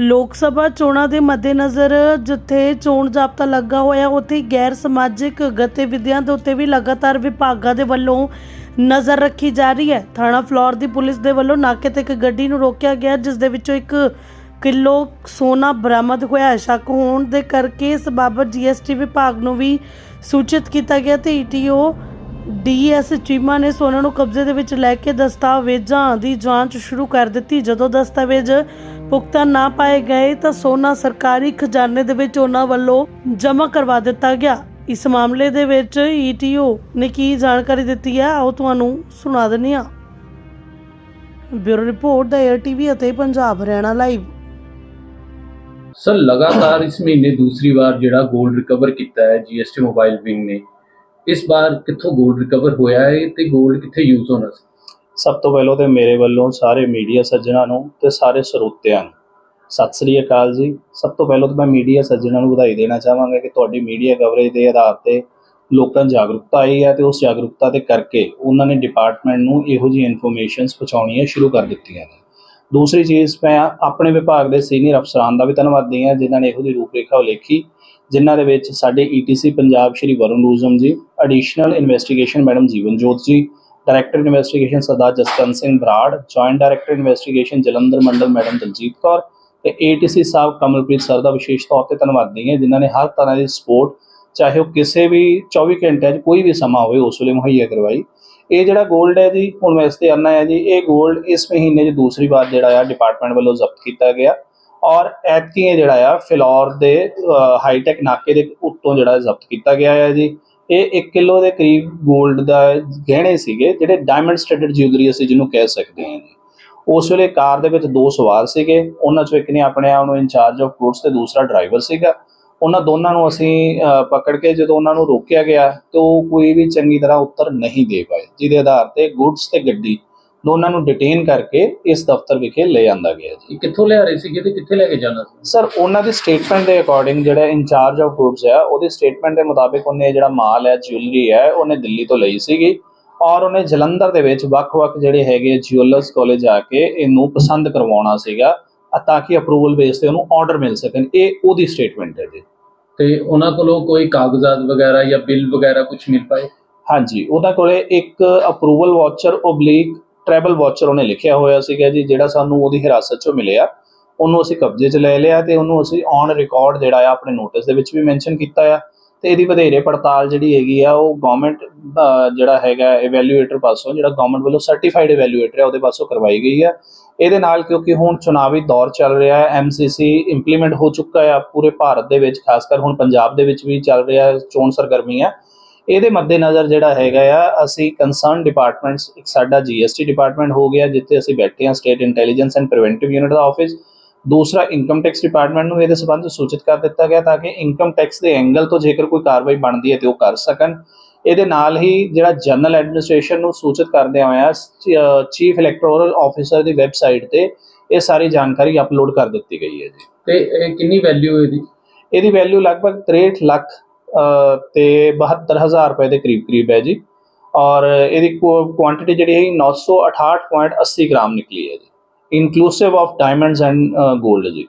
ਲੋਕ ਸਭਾ ਚੋਣਾਂ ਦੇ ਮੱਦੇਨਜ਼ਰ ਜਿੱਥੇ ਚੋਣ ਜਾਬਤਾ ਲੱਗਾ ਹੋਇਆ, ਉੱਥੇ ਗੈਰ ਸਮਾਜਿਕ ਗਤੀਵਿਧੀਆਂ ਦੇ ਉੱਤੇ ਵੀ ਲਗਾਤਾਰ ਵਿਭਾਗਾਂ ਦੇ ਵੱਲੋਂ ਨਜ਼ਰ ਰੱਖੀ ਜਾ ਰਹੀ ਹੈ। ਥਾਣਾ ਫਲੋਰ ਦੀ ਪੁਲਿਸ ਦੇ ਵੱਲੋਂ ਨਾਕੇ ਤੇ ਇੱਕ ਗੱਡੀ ਨੂੰ ਰੋਕਿਆ ਗਿਆ, ਜਿਸ ਦੇ ਵਿੱਚੋਂ ਇੱਕ ਕਿਲੋ ਸੋਨਾ ਬਰਾਮਦ ਹੋਇਆ ਹੈ। ਸ਼ੱਕ ਹੋਣ ਦੇ ਕਰਕੇ ਇਸ ਬਾਬਤ ਜੀਐਸਟੀ ਵਿਭਾਗ ਨੂੰ ਵੀ ਸੂਚਿਤ ਕੀਤਾ ਗਿਆ ਤੇ ਈਟੀਓ ਡੀਐਸ ਚੀਮਾ ਨੇ ਸੋਨਾ ਨੂੰ ਕਬਜ਼ੇ ਦੇ ਵਿੱਚ ਲੈ ਕੇ ਦਸਤਾਵੇਜ਼ਾਂ ਦੀ ਜਾਂਚ ਸ਼ੁਰੂ ਕਰ ਦਿੱਤੀ। ਜਦੋਂ ਦਸਤਾਵੇਜ਼ ਪੁਖਤਾ ਨਾ ਪਾਏ ਗਏ ਤਾਂ ਸੋਨਾ ਸਰਕਾਰੀ ਖਜ਼ਾਨੇ ਦੇ ਵਿੱਚ ਉਹਨਾਂ ਵੱਲੋਂ ਜਮ੍ਹਾਂ ਕਰਵਾ ਦਿੱਤਾ ਗਿਆ। ਇਸ ਮਾਮਲੇ ਦੇ ਵਿੱਚ ਈਟੀਓ ਨੇ ਕੀ ਜਾਣਕਾਰੀ ਦਿੱਤੀ ਹੈ? ਆਓ ਤੁਹਾਨੂੰ ਸੁਣਾ ਦਿੰਦੇ ਹਾਂ। ਬਿਊਰੋ ਰਿਪੋਰਟ ਦਾ ਏਅਰ ਟੀਵੀ ਅਤੇ ਪੰਜਾਬ ਹਰਿਆਣਾ ਲਾਈਵ। ਸਰ, ਲਗਾਤਾਰ ਇਸ ਮਹੀਨੇ ਦੂਸਰੀ ਵਾਰ ਜਿਹੜਾ 골ਡ ਰਿਕਵਰ ਕੀਤਾ ਹੈ ਜੀਐਸਟੀ ਮੋਬਾਈਲ ਵਿੰਗ ਨੇ ਇਸ ਵਾਰ ਕਿੱਥੋਂ 골ਡ ਰਿਕਵਰ ਹੋਇਆ ਹੈ ਤੇ 골ਡ ਕਿੱਥੇ ਯੂਜ਼ ਹੋਣਾ ਸੀ? ਸਭ ਤੋਂ ਪਹਿਲਾਂ ਤੇ ਮੇਰੇ ਵੱਲੋਂ ਸਾਰੇ ਮੀਡੀਆ ਸੱਜਣਾਂ ਨੂੰ ਤੇ ਸਾਰੇ ਸਰੋਤਿਆਂ ਨੂੰ ਸਤਿ ਸ੍ਰੀ ਅਕਾਲ ਜੀ। ਸਭ ਤੋਂ ਪਹਿਲਾਂ ਤਾਂ ਮੈਂ ਮੀਡੀਆ ਸੱਜਣਾਂ ਨੂੰ ਵਧਾਈ ਦੇਣਾ ਚਾਹਾਂਗਾ ਕਿ ਤੁਹਾਡੀ ਮੀਡੀਆ ਕਵਰੇਜ ਦੇ ਆਧਾਰ ਤੇ ਲੋਕਾਂ ਜਾਗਰੂਕਤਾ ਆਈ ਹੈ ਤੇ ਉਸ ਜਾਗਰੂਕਤਾ ਦੇ ਕਰਕੇ ਉਹਨਾਂ ਨੇ ਡਿਪਾਰਟਮੈਂਟ ਨੂੰ ਇਹੋ ਜਿਹੀ ਇਨਫੋਰਮੇਸ਼ਨਸ ਪਹੁੰਚਾਉਣੀਆਂ ਸ਼ੁਰੂ ਕਰ ਦਿੱਤੀਆਂ ਨੇ। ਦੂਸਰੀ ਚੀਜ਼ ਮੈਂ ਆਪਣੇ ਵਿਭਾਗ ਦੇ ਸੀਨੀਅਰ ਅਫਸਰਾਂ ਦਾ ਵੀ ਧੰਨਵਾਦੀ ਹਾਂ, ਜਿਨ੍ਹਾਂ ਨੇ ਇਹੋ ਜਿਹੀ ਰੂਪਰੇਖਾ ਉਲੇਖੀ, ਜਿਨ੍ਹਾਂ ਦੇ ਵਿੱਚ ਸਾਡੇ ETC Punjab Shri Varun Rujam ji additional investigation madam Jiwan Jot ji director investigation Sardar Jaskant Singh Brar joint director investigation Jalandhar ਮੰਡਲ ਮੈਡਮ ਦਲਜੀਤ ਕੌਰ ਤੇ ਏਟੀਸੀ ਸਾਹਿਬ ਕਮਲਪ੍ਰੀਤ ਸਰ ਦਾ ਵਿਸ਼ੇਸ਼ ਤੌਰ ਤੇ ਧੰਨਵਾਦੀ ਹਾਂ, ਜਿਨ੍ਹਾਂ ਨੇ ਹਰ ਤਰ੍ਹਾਂ ਦੀ ਸਪੋਰਟ ਚਾਹੇ ਉਹ ਕਿਸੇ ਵੀ 24 ਘੰਟਿਆਂ 'ਚ ਕੋਈ ਵੀ ਸਮਾਂ ਹੋਵੇ, ਉਸ ਵੇਲੇ ਮੁਹੱਈਆ ਕਰਵਾਈ। ਇਹ ਜਿਹੜਾ 골ਡ ਹੈ ਜੀ, ਹੁਣ ਮੈਂ ਇਸ ਤੇ ਆਨਾ ਹੈ ਜੀ, ਇਹ 골ਡ ਇਸ ਮਹੀਨੇ 'ਚ ਦੂਸਰੀ ਵਾਰ ਜਿਹੜਾ ਆ ਡਿਪਾਰਟਮੈਂਟ ਵੱਲੋਂ ਜ਼ਬਤ ਕੀਤਾ ਗਿਆ। ਔਰ ਐਤਕੀ ਜਿਹੜਾ ਆ, ਫਿਲੌਰ ਦੇ ਹਾਈਟੈਕ ਨਾਕੇ ਦੇ ਉੱਤੋਂ ਜਿਹੜਾ ਜ਼ਬਤ ਕੀਤਾ ਗਿਆ ਹੈ ਜੀ। ਇਹ 1 ਕਿਲੋ ਦੇ ਕਰੀਬ 골ਡ ਦਾ ਗਹਿਣੇ ਸੀਗੇ, ਜਿਹੜੇ ਡਾਇਮੰਡ ਸਟੇਟਡ ਜਿਊਲਰੀ ਅਸੀਂ ਜਿਹਨੂੰ ਕਹਿ ਸਕਦੇ ਹਾਂ ਜੀ। ਉਸ ਵੇਲੇ ਕਾਰ ਦੇ ਵਿੱਚ ਦੋ ਸਵਾਰ ਸੀਗੇ, ਉਹਨਾਂ ਚੋਂ ਇੱਕ ਨੇ ਆਪਣੇ ਆਪ ਨੂੰ ਇੰਚਾਰਜ ਆਫ ਫੂਡਸ ਤੇ ਦੂਸਰਾ ਡਰਾਈਵਰ ਸੀਗਾ। ਉਹਨਾਂ ਦੋਨਾਂ ਨੂੰ ਅਸੀਂ ਪਕੜ ਕੇ ਜਦੋਂ ਉਹਨਾਂ ਨੂੰ ਰੋਕਿਆ ਗਿਆ ਤੇ ਉਹ ਕੋਈ ਵੀ ਚੰਗੀ ਤਰ੍ਹਾਂ ਉੱਤਰ ਨਹੀਂ ਦੇ ਪਾਏ। ਜਿਹਦੇ ਆਧਾਰ ਤੇ ਗੁੱਡਸ ਤੇ ਗੱਡੀ ਦੋਨਾਂ ਨੂੰ ਡਿਟੇਨ ਕਰਕੇ ਇਸ ਦਫ਼ਤਰ ਵਿਖੇ ਲੈ ਜਾਂਦਾ ਗਿਆ ਜੀ। ਕਿੱਥੋਂ ਲਿਆ ਰਹੇ ਸੀਗੇ ਤੇ ਕਿੱਥੇ ਲੈ ਕੇ ਜਾਣਾ ਸੀ? ਸਰ ਉਹਨਾਂ ਦੀ ਸਟੇਟਮੈਂਟ ਦੇ ਅਕੋਰਡਿੰਗ ਜਿਹੜਾ ਇੰਚਾਰਜ ਆਫ ਗੁੱਡਸ ਹੈ ਉਹਦੀ ਸਟੇਟਮੈਂਟ ਦੇ ਮੁਤਾਬਿਕ ਉਹਨੇ ਜਿਹੜਾ ਮਾਲ ਹੈ ਜਿਊਲਰੀ ਹੈ ਉਹਨੇ ਦਿੱਲੀ ਤੋਂ ਲਈ ਸੀਗੀ ਔਰ ਉਹਨੇ ਜਲੰਧਰ ਦੇ ਵਿੱਚ ਵੱਖ-ਵੱਖ ਜਿਹੜੇ ਹੈਗੇ ਜਿਊਲਰਸ ਕਾਲਜ ਜਾ ਕੇ ਇਹਨੂੰ ਪਸੰਦ ਕਰਵਾਉਣਾ ਸੀਗਾ। ਤਾਂ ਕਿ ਅਪਰੂਵਲ ਬੇਸ ਤੇ ਉਹਨੂੰ ਆਰਡਰ ਮਿਲ ਸਕਣ। ਇਹ ਉਹਦੀ ਸਟੇਟਮੈਂਟ ਹੈ ਜੀ। ਤੇ ਉਹਨਾਂ ਕੋਲੋਂ ਕੋਈ ਕਾਗਜ਼ਾਤ ਵਗੈਰਾ ਜਾਂ ਬਿੱਲ ਵਗੈਰਾ ਕੁਝ ਮਿਲ ਪਾਏ? ਹਾਂਜੀ ਉਹਨਾਂ ਕੋਲੇ ਇੱਕ approval voucher oblique travel voucher ਉਹਨੇ ਲਿਖਿਆ ਹੋਇਆ ਸੀਗਾ ਜੀ ਜਿਹੜਾ ਸਾਨੂੰ ਉਹਦੀ ਹਿਰਾਸਤ ਚੋਂ ਮਿਲਿਆ। ਉਹਨੂੰ ਅਸੀਂ ਕਬਜ਼ੇ 'ਚ ਲੈ ਲਿਆ ਤੇ ਉਹਨੂੰ ਅਸੀਂ ਔਨ ਰਿਕਾਰਡ ਜਿਹੜਾ ਆ ਆਪਣੇ ਨੋਟਿਸ ਦੇ ਵਿੱਚ ਵੀ ਮੈਂਸ਼ਨ ਕੀਤਾ ਆ। ਤੇ ਇਹਦੀ ਵਧੇਰੇ ਪੜਤਾਲ ਜਿਹੜੀ ਹੈਗੀ ਆ, ਉਹ ਗਵਰਨਮੈਂਟ ਜਿਹੜਾ ਹੈਗਾ ਇਵੈਲੂਏਟਰ ਪਾਸੋਂ, ਜਿਹੜਾ ਗਵਰਨਮੈਂਟ ਵੱਲੋਂ ਸਰਟੀਫਾਈਡ ਇਵੈਲੂਏਟਰ ਹੈ ਉਹਦੇ ਪਾਸੋਂ ਕਰਵਾਈ ਗਈ ਹੈ ਇਹਦੇ ਨਾਲ ਕਿਉਂਕਿ ਹੁਣ ਚੁਣਾਵੀ ਦੌਰ ਚੱਲ ਰਿਹਾ ਹੈ ਐਮਸੀਸੀ ਇੰਪਲੀਮੈਂਟ ਹੋ ਚੁੱਕਾ ਹੈ ਪੂਰੇ ਭਾਰਤ ਦੇ ਵਿੱਚ, ਖਾਸ ਕਰ ਹੁਣ ਪੰਜਾਬ ਦੇ ਵਿੱਚ ਵੀ ਚੱਲ ਰਿਹਾ ਚੋਣ ਸਰਗਰਮੀਆਂ ਇਹਦੇ ਮੱਦੇਨਜ਼ਰ ਜਿਹੜਾ ਹੈਗਾ ਆ, ਅਸੀਂ ਕੰਸਰਨ ਡਿਪਾਰਟਮੈਂਟਸ ਇੱਕ ਸਾਡਾ ਜੀਐਸਟੀ ਡਿਪਾਰਟਮੈਂਟ ਹੋ ਗਿਆ, ਜਿੱਥੇ ਅਸੀਂ ਬੈਠੇ ਹਾਂ state intelligence and preventive unit the office ਦੂਸਰਾ ਇਨਕਮ ਟੈਕਸ ਡਿਪਾਰਟਮੈਂਟ ਨੂੰ ਇਹਦੇ ਸੰਬੰਧ ਸੂਚਿਤ ਕਰ ਦਿੱਤਾ ਗਿਆ ਤਾਂ ਕਿ ਇਨਕਮ ਟੈਕਸ ਦੇ ਐਂਗਲ ਤੋਂ ਜੇਕਰ ਕੋਈ ਕਾਰਵਾਈ ਬਣਦੀ ਹੈ ਤੇ ਉਹ ਕਰ ਸਕਣ। ਇਹਦੇ ਨਾਲ ਹੀ ਜਿਹੜਾ ਜਨਰਲ ਐਡਮਿਨਿਸਟ੍ਰੇਸ਼ਨ ਨੂੰ ਸੂਚਿਤ ਕਰਦਿਆਂ ਹੋਇਆ ਚੀਫ ਇਲੈਕਟੋਰਲ ਆਫੀਸਰ ਦੀ ਵੈਬਸਾਈਟ ਤੇ ਇਹ ਸਾਰੀ ਜਾਣਕਾਰੀ ਅਪਲੋਡ ਕਰ ਦਿੱਤੀ ਗਈ ਹੈ ਜੀ। ਤੇ ਇਹ ਕਿੰਨੀ ਵੈਲਿਊ ਇਹਦੀ? ਇਹਦੀ ਵੈਲਿਊ ਲਗਭਗ 63 ਲੱਖ ਤੇ 72000 ਰੁਪਏ ਦੇ ਕਰੀਬ ਕਰੀਬ ਹੈ ਜੀ। ਔਰ ਇਹਦੀ ਕੁਆਂਟੀਟੀ ਜਿਹੜੀ ਹੈ 968.80 ਗ੍ਰਾਮ ਨਿਕਲੀ ਹੈ ਜੀ। ਇਨਕਲੂਸਿਵ ਆਫ ਡਾਇਮੰਡਸ ਐਂਡ 골ਡ ਜੀ